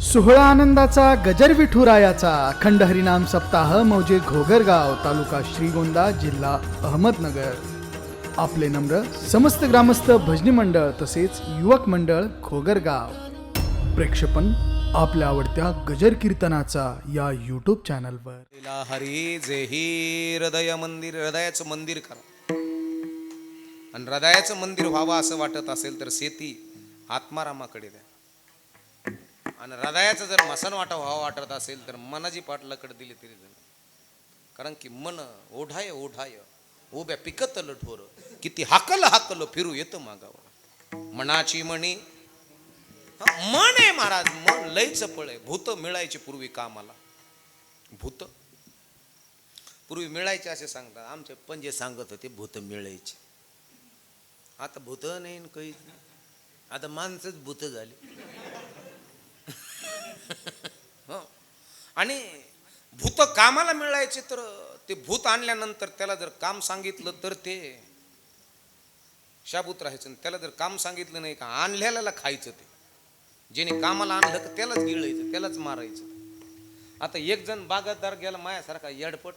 सोहळा आनंदाचा गजर विठुरायाचा अखंड हरिनाम सप्ताह मौजे घोगरगाव तालुका श्रीगोंदा जिल्हा अहमदनगर. आपले नम्र समस्त ग्रामस्थ भजनी मंडळ तसेच युवक मंडळ घोगरगाव. प्रेक्षपण आपल्या आवडत्या गजर कीर्तनाचा या यूट्यूब चॅनलवर हरी जे ही हृदय मंदिर हृदयाचं मंदिर करा. आणि हृदयाचं मंदिर व्हावं असं वाटत असेल तर शेती आत्मारामाकडे द्या. आणि हृदयाचं जर मसन वाटा व्हावं वाटत असेल तर मनाची पाटलाकडे दिली तरी कारण की मन ओढाय ओढाय उभ्या पिकतल ठोर किती हाकल हाकल फिरू येतं मागावर. मनाची म्हणी मन आहे महाराज मन लयच पळ आहे. भूत मिळायचे पूर्वी कामाला. भूत? पूर्वी मिळायचे असे सांगतात. आमचे पंजे सांगत होते भूत मिळायचे. आता भूत नाही न काहीच नाही आता माणसंच भूत झाली. आणि भूत कामाला मिळायचे तर ते भूत आणल्यानंतर त्याला जर काम सांगितलं तर ते शाबूत राहायचं त्याला जर काम सांगितलं नाही का आणल्याला खायचं ते. जेणे कामाला आणलं तर त्यालाच गिळायचं त्यालाच मारायचं. आता एक जण बागायतदार गेला मायासारखा येडपट.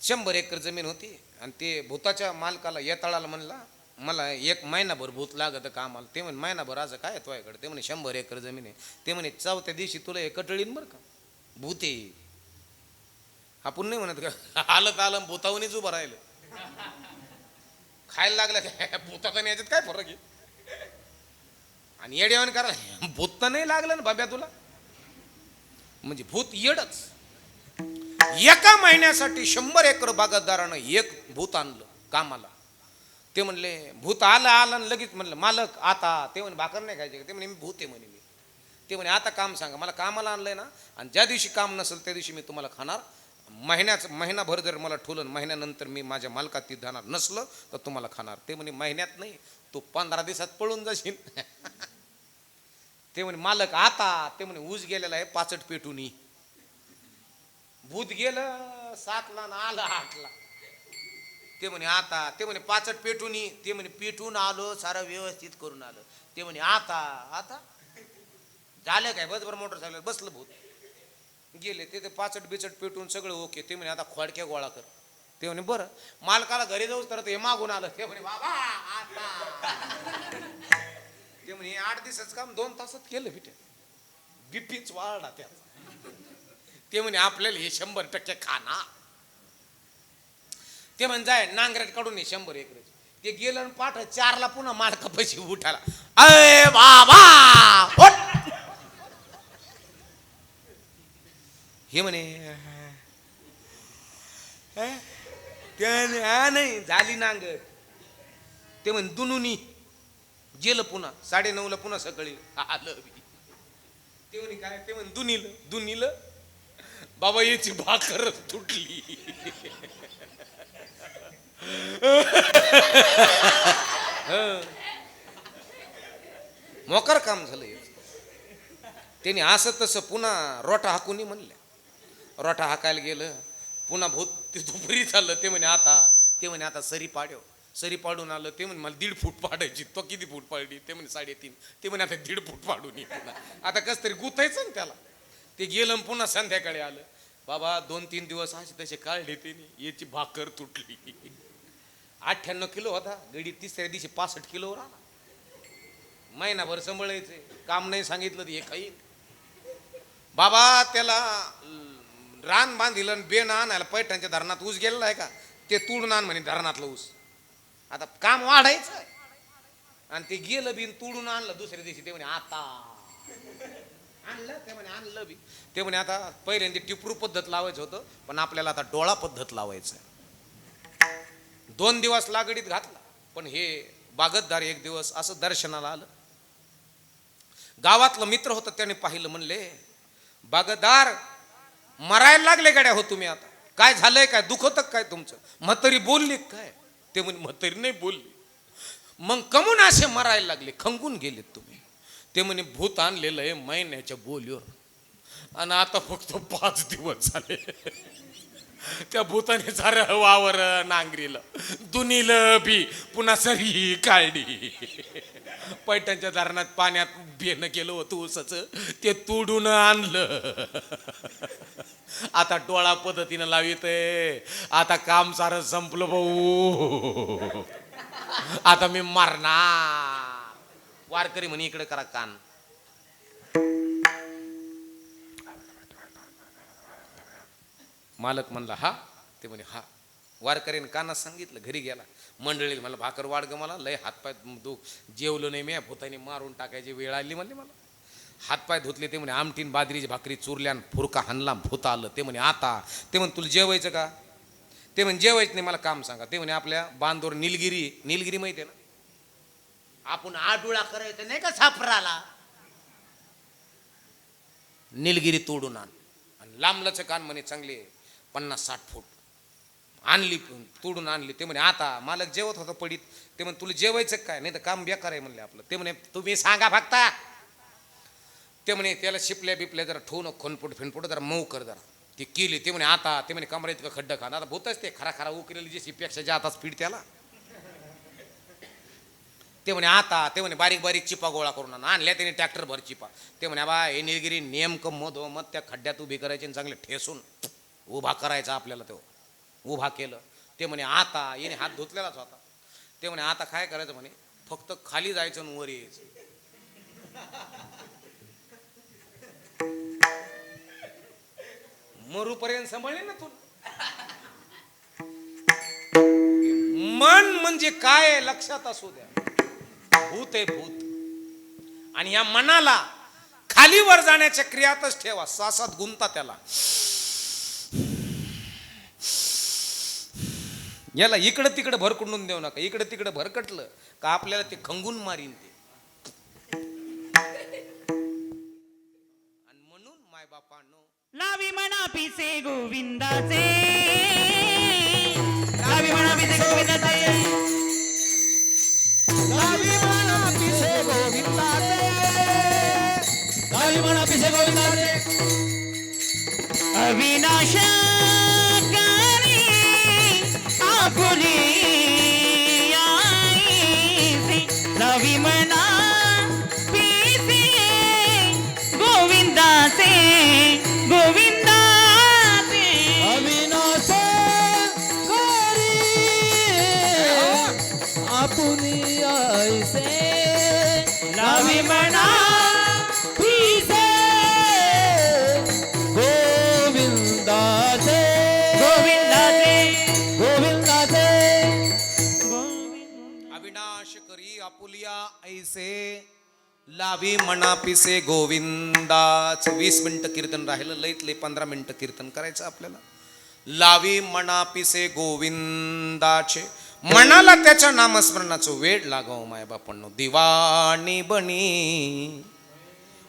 शंभर एकर जमीन होती आणि ते भूताच्या मालकाला येताळाला म्हणला मला एक महिनाभर भूत लागत कामाला. ते म्हणे महिनाभर असं काय तुझ्याकडे? ते म्हणे शंभर एकर जमीन आहे. ते म्हणे चौथ्या दिवशी तुला हे कटळीन बरं का? भूत आहे. आपण नाही म्हणत का आलं तर आलं भूतावणीच उभं राहिलं. खायला लागलं काय भूताचा आणि याच्यात काय फरक आहे? आणि येड्यावन करा भूत तर नाही लागलं ना बाब्या तुला. म्हणजे भूत येडच. एका महिन्यासाठी शंभर एकर बागायतदारानं एक भूत आणलं कामाला. ते म्हणले भूत आलं आलं आणि लगेच म्हणलं मालक आता. ते म्हणे भाकर नाही खायचे. ते म्हणे मी भूत आहे म्हणे मी. ते म्हणे आता काम सांगा मला कामाला आणलंय ना आणि ज्या दिवशी काम नसेल त्या दिवशी मी तुम्हाला खाणार. महिन्याचं महिनाभर जर मला ठुलं महिन्यानंतर मी माझ्या मालकात ती जाणार नसलं तर तुम्हाला खाणार. ते म्हणे महिन्यात नाही तू पंधरा दिवसात पळून जाशील. ते म्हणे मालक आता. ते म्हणे ऊस गेलेला आहे पाचट पेटून ये. भूत गेलं सातला ना आलं आठला. ते म्हणे आता. ते म्हणे पाचट पेटून ते म्हणे पेटून आलो सारं व्यवस्थित करून आलं. ते म्हणे आता आता? झालं काय? बसभर मोटरसायकल बसलं भूत. गेले ते पाचट बिचट पेटून सगळं ओके. ते म्हणे आता खोडक्या गोळा कर. ते म्हणे बरं. मालकाला घरी जाऊच तर ते मागून आलं. ते म्हणे बाबा आता. ते म्हणे आठ दिवसाचं काम दोन तासात केलं बिटे बीपीच वाढला त्याचा. ते म्हणे आपल्याला हे शंभर टक्के खाना. ते म्हण जाय नांगरेट काढून ये शंभर एकर. ते गेलं आणि पाठ चारला पुन्हा मालका पैसे उठाला. अरे बाबा हे म्हणे नाही झाली नांगर. ते म्हण दुनुनी. गेलं पुन्हा साडे नऊला पुन्हा सकाळी आलं ते म्हणे काय? ते म्हणे दुनीलं दुनिल. बाबा याची भाकर तुटली. मोकार काम झालं त्यांनी असं तसं पुन्हा रोटा हाकून म्हणल्या रोटा हाकायला गेलं पुन्हा भूत ते दुपारी झालं ते म्हणे आता ते म्हणे आता सरी पाड्यो. सरी पाडून आलं ते म्हणे मला दीड फूट पाडायची तो किती फूट पाडली ते म्हणे साडेतीन. ते म्हणे आता दीड फूट पाडून ये पुन्हा. आता कस तरी गुतायचं ना त्याला. ते गेलं पुन्हा संध्याकाळी आलं. बाबा दोन तीन दिवस असे तसे काढले त्याने याची भाकर तुटली. अठ्ठ्याण्णव किलो होता गडी तिसऱ्या दिवशी पासष्ट किलोवर आला महिनाभर सांभाळायचे काम नाही सांगितलं हे काही. बाबा त्याला रान बांधिलं आणि बेन आणायला पैठणच्या धरणात ऊस गेलेला आहे का? ते तोडून आण म्हणे धरणातलं ऊस. आता काम वाढायचं आणि ते गेलं बिन तोडून आणलं दुसऱ्या दिवशी ते म्हणे आता. आणलं ते म्हणे आणलं बी. ते म्हणे आता पहिल्यांदा टिपरू पद्धत लावायचं होतं पण आपल्याला आता डोळा पद्धत लावायचं आहे. दोन दिवस लागडीत घातला. पण हे बागतदार एक दिवस असं दर्शनाला आलं. गावातलं मित्र होतं त्याने पाहिलं म्हणले बागतदार मरायला लागले गाड्या हो तुम्ही आता. काय झालंय काय दुखत काय तुमचं? म्हातारी बोलली काय? ते म्हणे म्हातारी नाही बोलली. मग कमून असे मरायला लागले? खंगून गेलेत तुम्ही. ते म्हणे भूत आणलेलं आहे महिन्याच्या बोलीवर. आणि आता फक्त पाच दिवस झाले. त्या भूताने झालं वावर नांगरील. दुनील बी पुन्हा सरी काढली पैठणच्या धरणात पाण्यात बेनं केलं होतं ऊसाचं. ते तुडून आणलं. आता डोळा पद्धतीनं लावित आता काम सारं संपलं भाऊ. आता मी मारणार. वारकरी म्हणे इकडे करा कान. मालक म्हणला हा. ते म्हणे हा. वारकरीने कानात सांगितलं घरी गेला. मंडळी मला भाकर वाढ ग मला लय हातपाय दु जेवलो नाही मी भूताने मारून टाकायची वेळ आली म्हणले मला. हातपाय धुतले ते म्हणे आमटीन बाजरीची भाकरी चुरल्यान फुरका हाणला भूत आलं. ते म्हणे आता. ते म्हणे तुला जेवायचं का? ते म्हणे जेवायचं नाही मला काम सांगा. ते म्हणे आपल्या बांधवर निलगिरी निलगिरी माहिती आहे ना? आपण आडुळा करायचं नाही का सापराला? निलगिरी तोडून आण. आणि लांबलचं कान म्हणे चांगले पन्नास साठ फूट. आणली तोडून आणली. ते म्हणे आता मालक जेवत होता पडीत. ते म्हणे तुला जेवायचं काय नाही तर काम बेकार आहे म्हणले आपलं. ते म्हणे तुम्ही सांगा फक्ता. ते म्हणे त्याला शिपल्या बिपल्या जरा ठेवून खोनपुट फिनपुट जरा मऊ कर जरा. ती केली. ते म्हणे आता ते म्हणे कमरा इतकं खड्डं खाणं. आता भूतच ते खरा खरा उकरेली जी शिपेक्षा जे आता स्पीड त्याला. ते म्हणे आता ते म्हणे बारीक बारीक चिपा गोळा करून आण. आणल्या त्याने ट्रॅक्टर भर चिपा. ते म्हणे बा हे निलगिरी नेमकं मधो मध त्या खड्ड्यात उभी करायची आणि चांगले ठेसून. उभा करायचा आपल्याला तो. उभा केलं. ते म्हणे आता. येणे हात धुतलेलाच होता. ते म्हणे आता काय करायचं? म्हणे फक्त खाली जायचं आणि वर यायचं. मरूपर्यंत सांभाळले ना तू? मन म्हणजे काय लक्षात असू द्या. भूत आहे भूत. आणि या मनाला खाली वर जाण्याच्या क्रियातच ठेवा. श्वासात गुंता त्याला. याला इकडं तिकडं भरकुंडून देऊ नका इकडं तिकडं भरकटलं का आपल्याला ते खंगून मारीन ते. आणि म्हणून माय बापानो लावी म्हणा पिसे गोविंदाचे. लावी म्हणा पिसे गोविंदाचे. लावी म्हणा पिसे गोविंदाचे. लावी म्हणा पिसे गोविंदाचे. अविनाशा लावी म्हणा पिसे गोविंदाचे गोविंदाचे अविनाश आपुनी ऐसे लावी म्हणा पिसे लावी म्हणा पिसे गोविंदाच. वीस मिनिटं कीर्तन राहिलं लईत लई पंधरा मिनिटं कीर्तन करायचं आपल्याला. लावी म्हणा पिसे गोविंदाचे. मनाला त्याच्या नामस्मरणाचं वेळ लागाव माय बापांनो. दिवाणी बनी.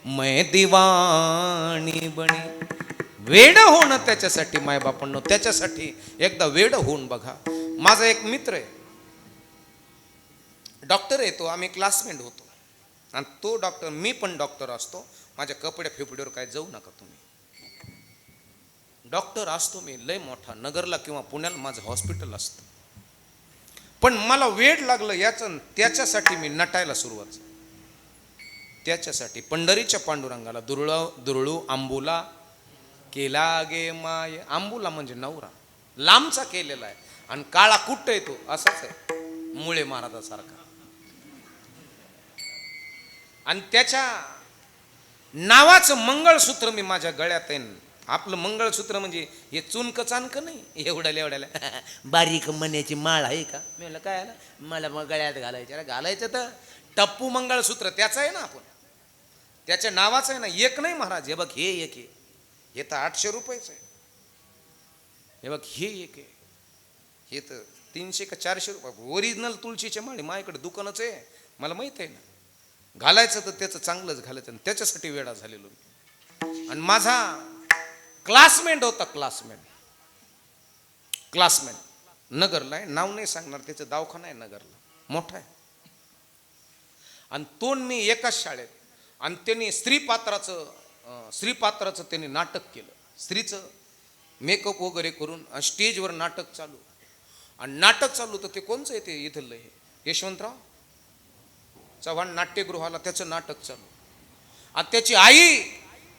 मै दिवाणी बनी. वेड होणं त्याच्यासाठी माय बापांनो. त्याच्यासाठी एकदा वेड होऊन बघा. माझा एक मित्र आहे. डॉक्टर येतो आम्ही क्लासमेट होतो. आणि तो डॉक्टर मी पण डॉक्टर असतो. माझ्या कपड्या फिपडीवर काय जाऊ नका तुम्ही. डॉक्टर असतो मी लय मोठा. नगरला किंवा पुण्याला माझं हॉस्पिटल असतं. पण मला वेळ लागलं याचं त्याच्यासाठी मी नटायला सुरुवात त्याच्यासाठी पंढरीच्या पांडुरंगाला दुरळ दुरळू आंबुला केला गे माय. आंबुला म्हणजे नवरा. लांबचा केलेला आहे. आणि काळा कुट्ट येतो असाच आहे. मुळे महाराजासारखा. आणि त्याच्या नावाचं मंगळसूत्र मी माझ्या गळ्यात आहे. आपलं मंगळसूत्र म्हणजे हे चुनक चानक नाही. एवढ्याला एवढ्याला. बारीक मण्याची माळ आहे का? मी म्हणलं काय आलं? मला मग गळ्यात घालायचं. अरे घालायचं तर टप्पू मंगळसूत्र त्याचं आहे ना आपण. त्याच्या नावाचं आहे ना एक नाही महाराज. हे बघ हे एक आहे. हे तर आठशे रुपयाचं आहे. हे बघ हे एक आहे. हे तर तीनशे का चारशे रुपये. ओरिजिनल तुळशीचे माळी माझ्याकडे दुकानच आहे. मला माहीत आहे ना. घालायचं तर त्याचं चांगलंच घालायचं आणि त्याच्यासाठी वेळा झालेलो मी. आणि माझा क्लासमेट होता क्लासमेट. क्लासमेट. नगरला आहे. नाव नाही सांगणार. त्याचं दवाखाना आहे नगरला. मोठा आहे. आणि तो मी एकाच शाळेत. आणि त्यांनी स्त्री पात्राचं स्त्री पात्राचं त्यांनी नाटक केलं. स्त्रीचं मेकअप वगैरे करून आणि स्टेजवर नाटक चालू. आणि नाटक चालू तर ते कोणचं आहे ते इथलं हे? यशवंतराव? चव्हाण नाट्यगृहाला त्याचं नाटक चालू. आणि त्याची आई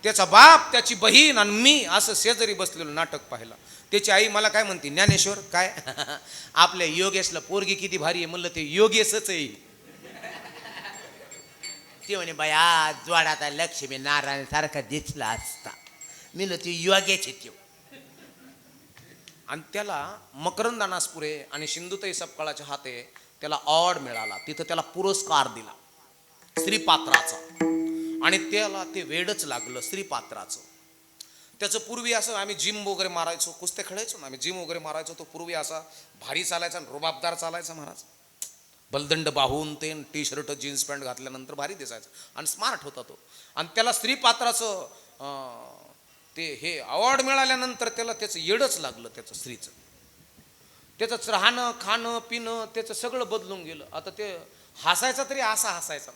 त्याचा बाप त्याची बहीण आणि मी असं शेजारी बसलेलं नाटक पाहिलं. त्याची आई मला काय म्हणते ज्ञानेश्वर काय? आपल्या योगेशला पोरगी किती भारी आहे म्हणलं ते योगेशच आहे. ते म्हणे बाया जोडाता लक्ष्मी नारायण सारखा दिसला असता. मी ते योग्याचे ते. आणि त्याला मकरंद अनासपुरे आणि सिंधुताई सपकाळाच्या हाते त्याला ऑड मिळाला. तिथं त्याला पुरस्कार दिला. श्रीपात्राचा. आणि त्याला ते वेडच लागलं श्रीपात्राचं. त्याचं पूर्वी असं आम्ही जिम वगैरे मारायचो कुस्ते खेळायचो ना आम्ही जिम वगैरे मारायचो तो पूर्वी असा भारी चालायचा आणि रुबाबदार चालायचा महाराज. बलदंड बाहून ते टी शर्ट जीन्स पॅन्ट घातल्यानंतर भारी दिसायचं. आणि स्मार्ट होता तो. आणि त्याला स्त्रीपात्राचं ते हे अवॉर्ड मिळाल्यानंतर त्याला त्याचं येडच लागलं त्याचं स्त्रीचं. त्याचंच राहणं खाणं पिणं त्याचं सगळं बदलून गेलं. आता ते हसायचा तरी असा हसायचा.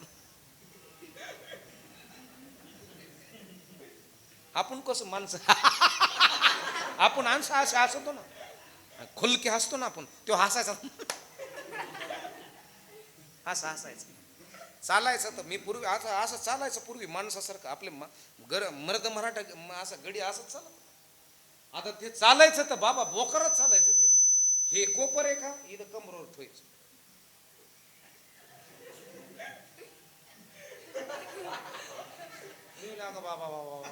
आपण कसं माणसं? आपण आणसं असे हसतो ना. खुलके हसतो ना आपण. तो हसायचा. असं हसायचं. चालायचं तर मी पूर्वी असं असं चालायचं पूर्वी माणसासारखं. आपले गर मर्द मराठा असं गडी असंच चालत. आता ते चालायचं तर बाबा बोकरच चालायचं. हे कोपर आहे का? इथं मी लागा बाबा बाबा.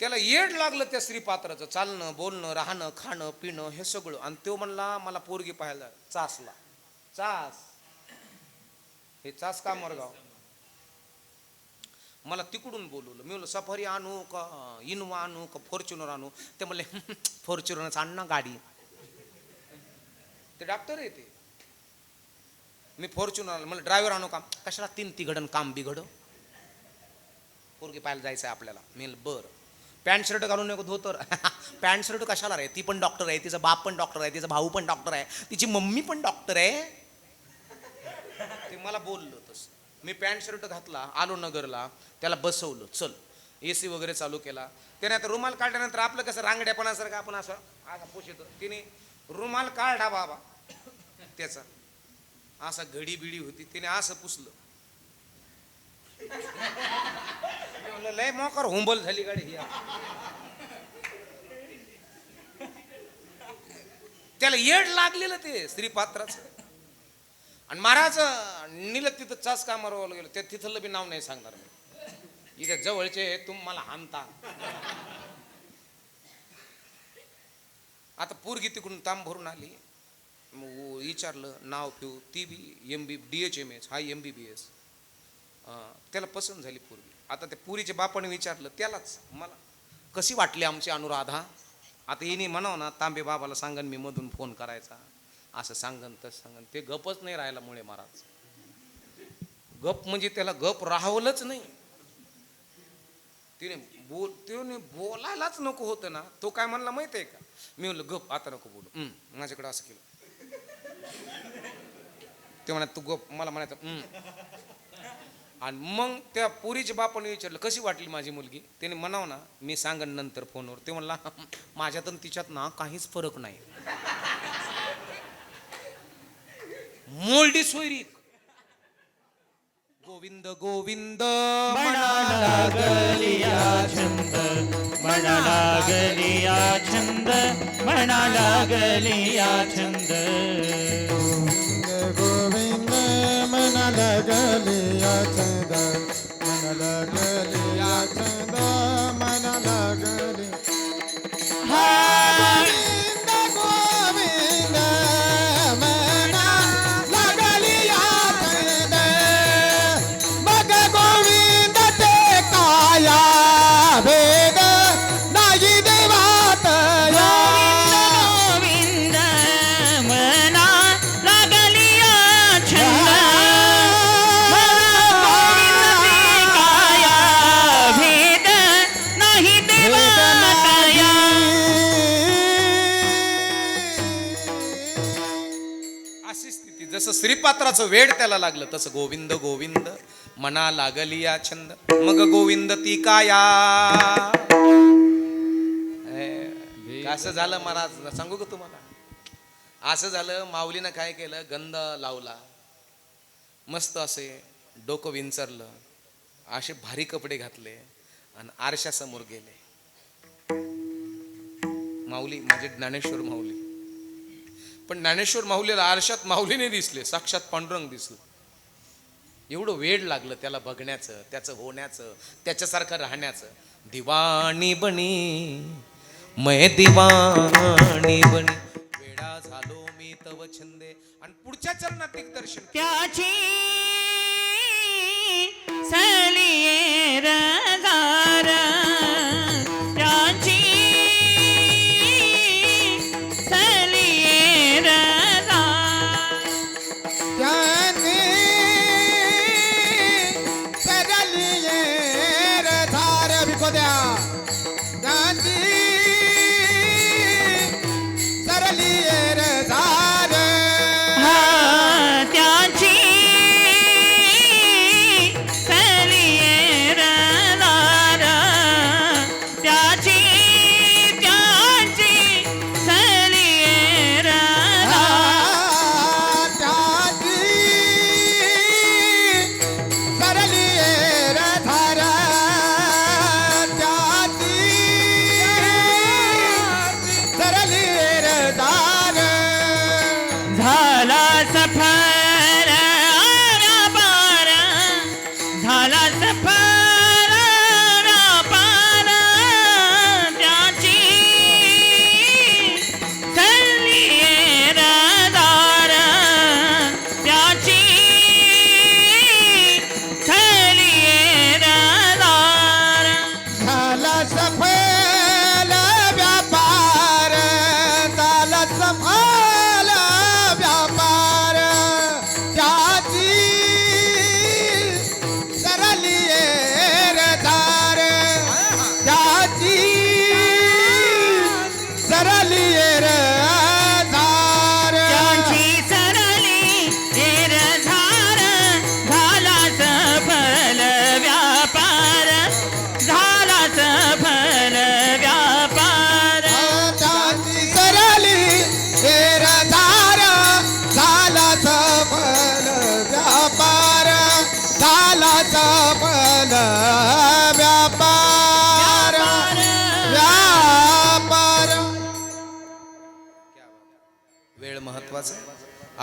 त्याला येड लागलं त्या स्त्रीपात्राचं चालणं बोलणं राहणं खाणं पिणं हे सगळं. आणि तो म्हणला मला पोरगी पाहायला चासला. चास. हे चास का मरगाव? मला तिकडून बोलवलं. मी म्हणलं सफारी आणू का? इनोवा आणू का? फॉर्च्युनर आणू? ते म्हणले फॉर्च्युनरच आण ना गाडी. ते डॉक्टर आहे ते. मी फॉर्च्युनर मला ड्रायव्हर आणू का? कशाला तीन तिघडन काम बिघड? पोरगी पाहायला जायचं आहे आपल्याला. मी बरं. पॅन्ट शर्ट घालून नको धोतर पॅन्ट शर्ट कशाला रे? ती पण डॉक्टर आहे. तिचा बाप पण डॉक्टर आहे. तिचा भाऊ पण डॉक्टर आहे. तिची मम्मी पण डॉक्टर आहे. ते मला बोललं तसं. मी पॅन्ट शर्ट घातला आलो नगरला त्याला बसवलं चल. ए सी वगैरे चालू केला. त्याने आता रुमाल काढल्यानंतर आपलं कसं रांगड्यापणासारखं आपण असं असा पोषितो तिने रुमाल काढा बाबा. त्याचा. असा घडी बिडी होती. तिने असं पुसलं. लय मोकर हुंबल झाली गाडी ही. त्याला येड लागलेलं ते स्त्रीपात्राचं आणि महाराज नील तिथं चास कामावर गेलो. ते तिथलं बी नाव नाही सांगणार मी. इथे जवळचे तुम मला हानता. आता पोरगी तिकडून ताम भरून आली. मग विचारलं नाव पिऊ ती B M B D H M S हा एम बी बी एस त्याला पसंत झाली पूर्वी आता त्या पुरीच्या बापाने विचारलं त्यालाच मला कशी वाटली आमची अनुराधा? आता हिने म्हणाव ना तांबे बाबाला सांगन मी मधून फोन करायचा. असं सांगन तसं सांगन. ते गपच नाही राहायला मुळे महाराज. गप म्हणजे त्याला गप राहवलंच नाही. तिने बोल तिने बोलायलाच नको होतं ना. तो काय म्हणला माहीत आहे का? मी म्हणलं गप आता नको बोलू. माझ्याकडे असं केलं. ते म्हणा तू गप. मला म्हणायचं आणि मग त्या पुरीच्या बापाने विचारलं कशी वाटली माझी मुलगी? त्याने म्हणाव ना मी सांगन नंतर फोनवर. ते म्हणला माझ्यात आणि तिच्यात ना काहीच फरक नाही. मोल्डी सोयरी गोविंद गोविंद म्हणा लागलिया छंद म्हणा लागलिया छंद म्हणा लागलिया छंद. गोविंद मना लागलिया छंद मन लागलिया छंद मन लागली गोविंद पात्राचं वेड त्याला लागलं. तसं गोविंद गोविंद मना लागली या छंद. मग गोविंद ती काया? असं झालं मला सांगू का तुम्हाला? असं झालं माऊलीनं काय केलं? गंध लावला. मस्त असे डोकं विंचरलं. असे भारी कपडे घातले आणि आरशासमोर गेले. माऊली माझे ज्ञानेश्वर माऊली. पण ज्ञानेश्वर माहुलीला आरशात माहुलीने दिसले साक्षात पांडुरंग दिसलं. एवढं वेळ लागलं त्याला बघण्याचं त्याचं होण्याचं त्याच्यासारखं राहण्याचं. दिवाणी बनी मय दिवाणी बनी. वेडा झालो मी तव छंदे. आणि पुढच्या चरणात दिग्दर्शन त्याची सलिएर दार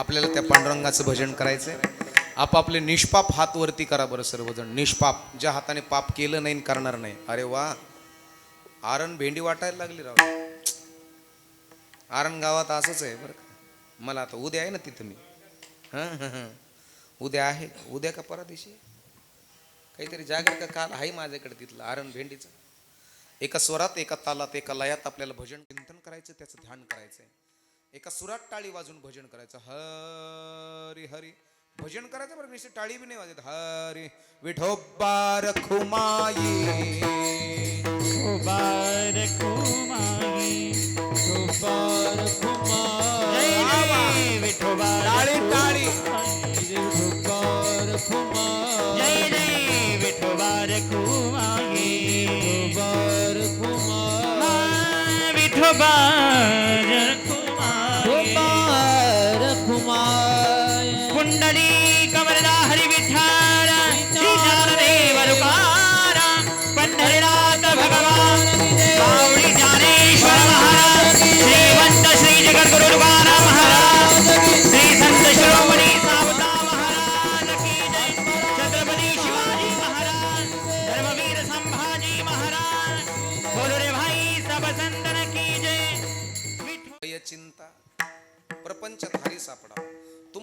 आपल्याला त्या पांडुरंगाचं भजन करायचंय. आपापले निष्पाप हात वरती करा बरं सर्वजण. निष्पाप. ज्या हाताने पाप केलं नाही करणार नाही. अरे वा. आरण भेंडी वाटायला लागली राव. आरण गावात असंच आहे बरं का. मला आता उद्या आहे ना तिथं मी. उद्या आहे. उद्या का परा दिवशी काहीतरी जागर का काल आहे माझ्याकडे तिथलं आरण भेंडीचं? एका स्वरात एका तालात एका लयात आपल्याला भजन चिंतन करायचं त्याचं ध्यान करायचं आहे एका सुरात टाळी वाजून भजन करायचं. हरी हरी. भजन करायचं बरं नुसती टाळी बी नाही वाजत. हरी. विठोबार खुमाई. जय जय विठोबा टाळी टाळी. विठोबार कुमार विठोबार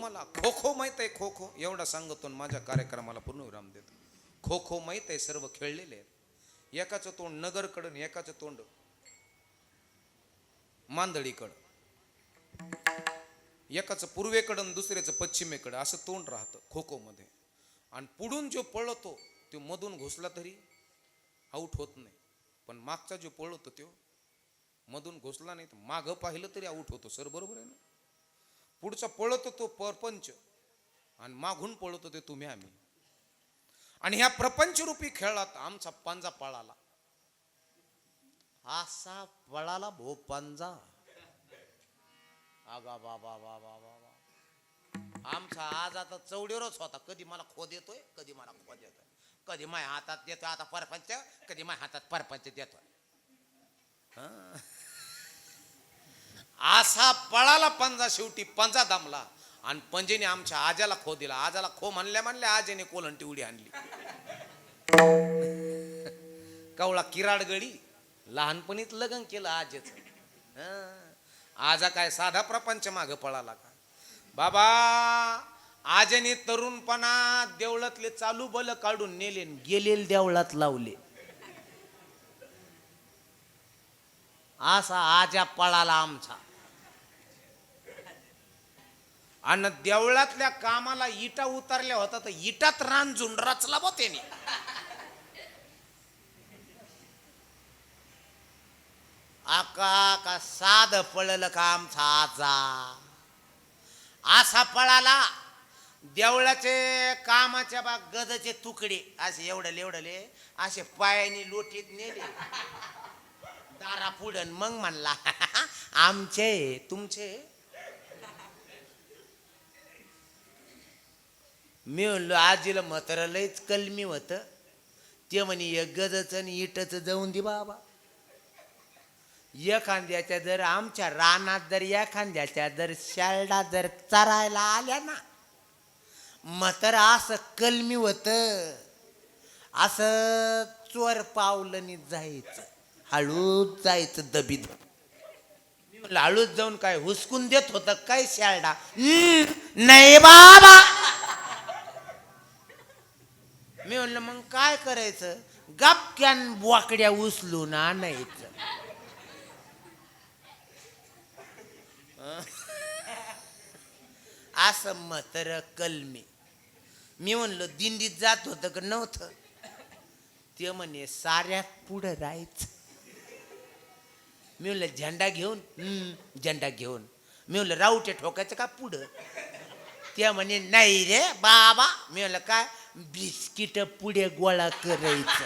तुम्हाला खो खो माहीत आहे खो खो एवढा सांगतो माझ्या कार्यक्रमाला पूर्णविराम देत देतो. खो खो माहीत आहे सर्व खेळलेले आहेत. एकाचं तोंड नगरकडं एकाचं तोंड मांदळीकडं. एकाचं पूर्वेकडं दुसऱ्याचं पश्चिमेकडं. असं तोंड राहतं खो खो मध्ये आणि पुढून जो पळतो तो मधून घुसला तरी आऊट होत नाही. पण मागचा जो पळतो तो मधून घुसला नाही तर मागं पाहिलं तरी आऊट होतो. सर बरोबर आहे ना? पुढचा पळत तो परपंच आणि मागून पळत होते तुम्ही आम्ही. आणि ह्या प्रपंचरूपी खेळात आमचा पांजा पळाला. असा पळाला भो पांजा. आगा बाबा बाबा बाबा आमचा आज आता चौडीवरच होता. कधी मला खो देतोय कधी मला खोद देतोय कधी माझ्या हातात देतोय आता परपंच कधी माझ्या हातात परपंच देतोय. हा. असा पळाला पंजा शेवटी पंजा दामला. आणि पंजेने आमच्या आजाला खो दिला. आजाला खो म्हणल्या म्हणल्या आजेने कोलंटी उडी आणली. कवळा किराडगडी लहानपणीत लग्न केलं आजेच. आजा काय साधा प्रपंच माग पळाला का? बाबा आजेने तरुणपणा देवळातले चालू बल काढून नेले न गेलेल देवळात लावले. असा आजा पळाला आमचा. आणि देवळातल्या कामाला इटा उतरल्या होता तर इटात रान रचला बो त्याने. आका का साध पळलं काम आमचा आजा? असा पळाला देवळाचे कामाच्या बा गदचे तुकडे असे एवढले एवढले असे पायाने लोटीत नेले. दारा पुढन मग म्हणला आमचे तुमचे मी म्हणलो आजीला म्हातारालाच कलमी होत. ते म्हणे एक गजचं आणि इटचं जाऊन दे बाबा. एखाद्याच्या जर आमच्या रानात जर एखाद्याच्या जर शाळडा जर चरायला आल्या ना म्हातार असं कलमी होत. असं चोर पावलंनी जायचं. हळूच जायचं दबीत. म्हणलं, हळूच जाऊन काय हुसकून देत होत काय शाळडा नाही बाबा. मी म्हणलं मग काय करायचं? गपक्यान बोकड्या उचलून आणायचं असं म्हातार कलमी मी. म्हणलो दिंडीत जात होतं का नव्हतं? ते म्हणे साऱ्यात पुढं राहायचं. मी म्हणलं झेंडा घेऊन? झेंडा घेऊन. मी म्हणलं राऊटे ठोकायचं का पुढं? ते म्हणे नाही रे बाबा. मी म्हणलं काय? बिस्किट पुढे गोळा करायचं.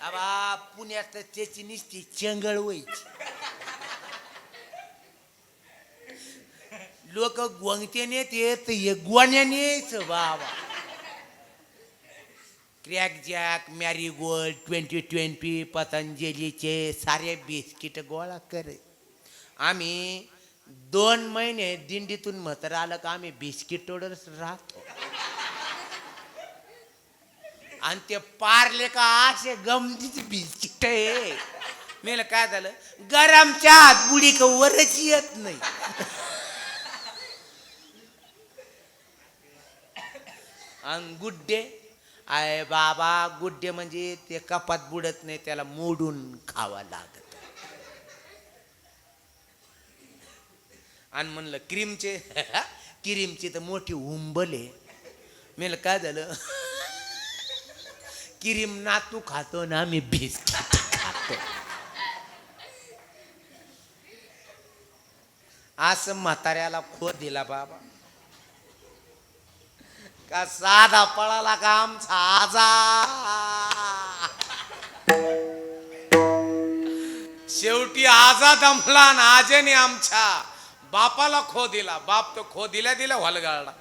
आबा पुण्यात तर त्याची निसती चंगळ व्हायची. लोक गोंगतेने येत हे गोण्याने यायचं बाबा. Krack Jack Marigold twenty twenty पतंजलीचे सारे बिस्किट गोळा करे आम्ही दोन महिने दिंडीतून म्हातार आलं का आम्ही बिस्किट तोडत राहतो. आणि ते पारले का असे गमतीचे बिस्किट आहे. मेलं काय झालं? गरमच्या आत बुडी का वरच येत नाही. आणि गुड्डे आय बाबा गुड्डे म्हणजे ते कपात बुडत नाही त्याला मोडून खावा लागत. आणि म्हणलं क्रीमचे. क्रीमची तर मोठी उंबले. मेलं काय झालं? क्रीम नातू खातो ना आम्ही बिस्किट खातो. असं म्हाताऱ्याला खो दिला बाबा. का साधा पळाला का आमचा आजा? शेवटी आजा दमला ना आजेने आमच्या. बापाला खो दिला. बाप तो खो दिल्या दिल्या हलगाळला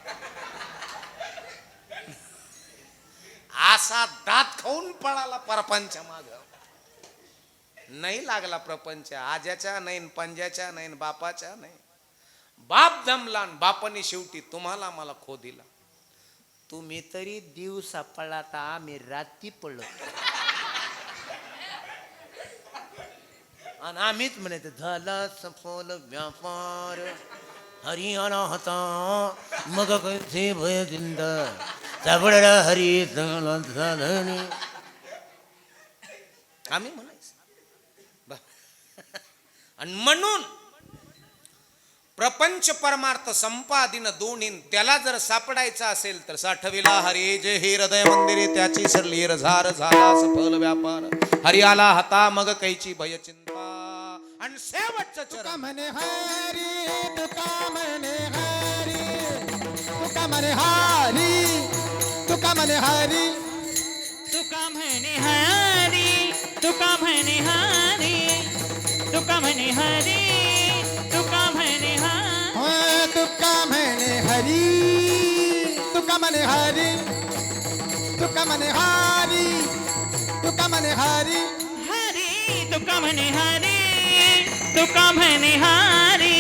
असा दात खाऊन पळाला परपंच माग. नाही लागला प्रपंच. आज्याच्या नाही पंज्याच्या पंजाच्या नाही बापाच्या नाही. बाप जमला आणि बापाने शेवटी तुम्हाला मला खो दिला. तुम्ही तरी दिवसा पळाता आम्ही रात्री पडलो आणि आम्हीच म्हणायचं झाला सफल व्यापार. हरियाणा होता मग कैसे भय जिंद. सबड हरी झाला झालं आम्ही म्हणायचं. आणि म्हणून प्रपंच परमार्थ संपादिन दोन्ही त्याला जर सापडायचा असेल तर साठविला हरे. जे हे हृदय मंदिरे त्याची सरली रझार झाला सफल व्यापार. हरियाला हता मग कैची भय चिंता. आणि शेवटचं तुका चरण म्हणे हरी तुका म्हणे हरी तुका म्हणे हरी तुका म्हणे हरी तुका म्हणे हरी तुका म्हणे हरी तुका म्हणे हरी तुका म्हणे हरी तुका म्हणे हरी तुका म्हणे हरी तुका म्हणे हरी तुका म्हणे हरी हरी तुका म्हणे हरी तुका म्हणे हरी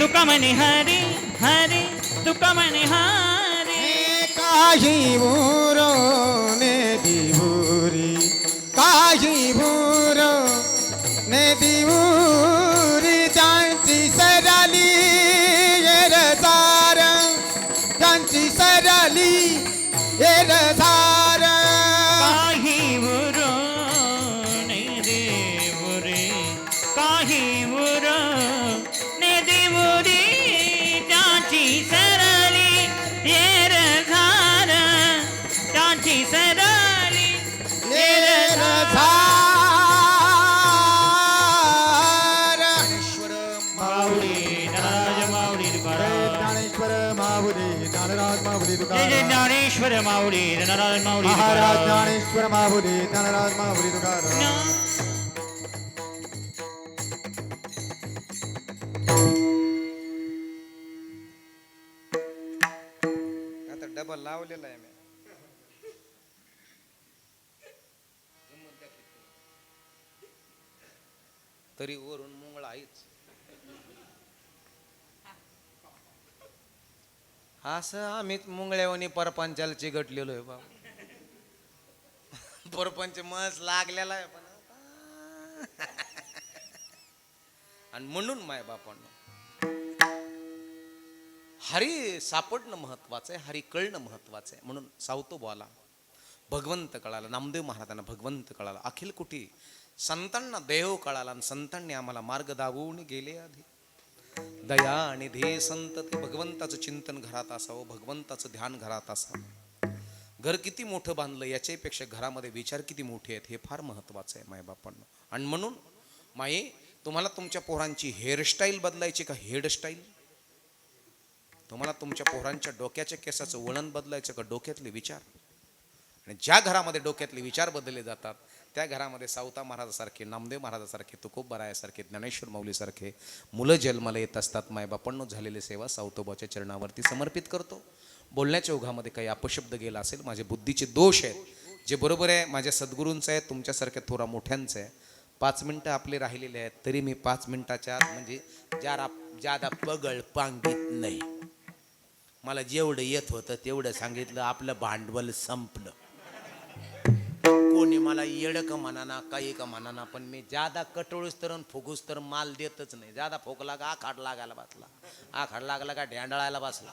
तुका म्हणे हरी हरी तुका म्हणे हरी. काही भूरो ने दिवुरी काही भूरो ने दिवुरी. माऊली नाराज माऊली महाराज. ज्ञानेश्वर माहुली ज्ञानराज माहुली तुकाराम. आता डबल लावलेला आहे मी. तरी वरून मुंगळ आहेच. असं आम्ही मुंगळ्यावानी परपंचाला चिघटलेलो आहे बाबा परपंच मस लागलेला आहे पण आणि म्हणून माय बापांनो हरी सापडणं महत्वाचं आहे हरी कळणं महत्वाचं आहे. म्हणून सावतो बोला. भगवंत कळाला नामदेव महाराजांना भगवंत कळाला. अखिल कुठे संतांना देव कळाला आणि संतांनी आम्हाला मार्ग दावून गेले आधी. दया आणि ध्येय संत ते भगवंताचं चिंतन घरात असावं भगवंताचं ध्यान घरात असावं. घर किती मोठं बांधलं याच्यापेक्षा घरामध्ये विचार किती मोठे आहेत हे फार महत्वाचं आहे मायबापांना आणि म्हणून माई तुम्हाला तुमच्या पोरांची हेअरस्टाईल बदलायची का हेअरस्टाईल तुम्हाला तुमच्या पोरांच्या डोक्याच्या केसाचं वळण बदलायचं का डोक्यातले विचार? आणि ज्या घरामध्ये डोक्यातले विचार बदलले जातात त्या घरामध्ये सावता महाराजासारखे नामदेव महाराजासारखे तुकोबरायासारखे ज्ञानेश्वर माऊलीसारखे मुलं जन्माला येत असतात मायबापांनो झालेली सेवा सावतोबाच्या चरणावरती समर्पित करतो. बोलण्याच्या ओघामध्ये काही अपशब्द गेला असेल माझे बुद्धीचे दोष आहेत. जे बरोबर आहे माझ्या सद्गुरूंचं आहे तुमच्यासारख्या थोरा मोठ्यांचं आहे. पाच मिनटं आपले राहिलेले आहेत तरी मी पाच मिनटाच्या आत म्हणजे ज्यादा ज्यादा पगळ पांगित नाही. मला जेवढं येत होतं तेवढं सांगितलं आपलं भांडवल संपलं. कोणी मला येड का म्हणाना काही का म्हणाना पण मी जादा कटोळीस तर आणि फुगूस तर माल देतच नाही. जादा फोकला का आखाड लागायला बसला. आखाड लागला का ढ्यांडळायला बसला.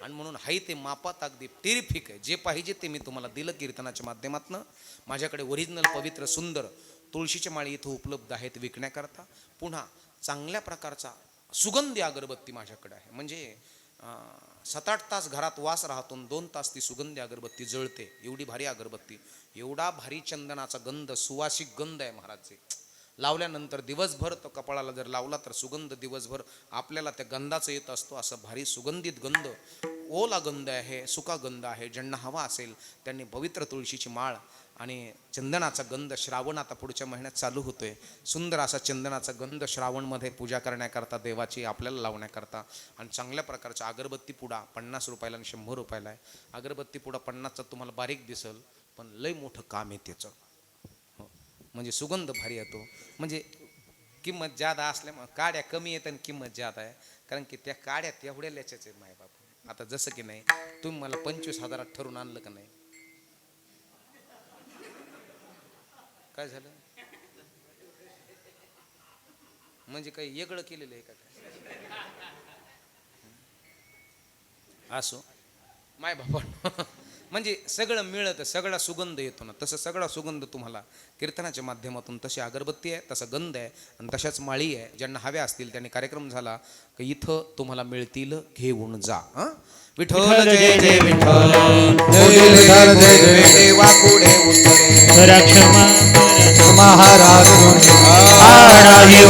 आणि म्हणून हाय ते मापात अगदी टेरिफिक आहे. जे पाहिजे ते मी तुम्हाला दिलं कीर्तनाच्या माध्यमातनं. माझ्याकडे ओरिजिनल पवित्र सुंदर तुळशीच्या माळी इथं उपलब्ध आहेत विकण्याकरता. पुन्हा चांगल्या प्रकारचा सुगंधी अगरबत्ती माझ्याकडे आहे. म्हणजे सात आठ तास घरात वास राहतो दोन तास ती सुगंधी अगरबत्ती जळते. एवढी भारी अगरबत्ती. एवढा भारी चंदनाचा गंध सुवासिक गंध आहे महाराजचे. लावल्यानंतर दिवसभर तो कपाळाला जर लावला तर सुगंध दिवसभर आपल्याला त्या गंधाचं येत असतो. असं भारी सुगंधित गंध. ओला गंध आहे सुका गंध आहे ज्यांना हवा असेल त्यांनी पवित्र तुळशीची माळ आणि चंदनाचा गंध श्रावण आता पुढच्या महिन्यात चालू होतोय. सुंदर असा चंदनाचा गंध श्रावणमध्ये पूजा करण्याकरता देवाची आपल्याला लावण्याकरता आणि चांगल्या प्रकारचा अगरबत्ती पुडा पन्नास रुपयाला आणि शंभर रुपयाला आहे. अगरबत्ती पुडा पन्नासचा तुम्हाला बारीक दिसल पण लय मोठं काम आहे त्याचं. हो. म्हणजे सुगंध भारी येतो म्हणजे किंमत जादा असल्यामुळे काड्या कमी येत आणि किंमत जादा आहे. कारण की त्या काड्या तेवढ्या ल्याच्याच आहेत मायबाप. आता जसं की नाही तुम्ही मला पंचवीस हजारात ठरून आणलं का नाही? काय झालं? म्हणजे काही वेगळं केलेलं आहे का काय? असो. माय बाबा. म्हणजे सगळं मिळतं सगळा सुगंध येतो ना तसं सगळा सुगंध तुम्हाला कीर्तनाच्या माध्यमातून तशी अगरबत्ती आहे तसा गंध आहे आणि तशाच माळी आहे ज्यांना हव्या असतील त्यांनी कार्यक्रम झाला की इथं तुम्हाला मिळतील घेऊन जा हां? विठ्ठल जय जय विठ्ठल. जय विठ्ठल जय जय देवा पुढे महाराज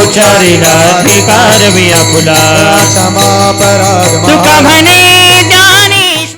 उच्चारीला क्षमा तुका म्हणे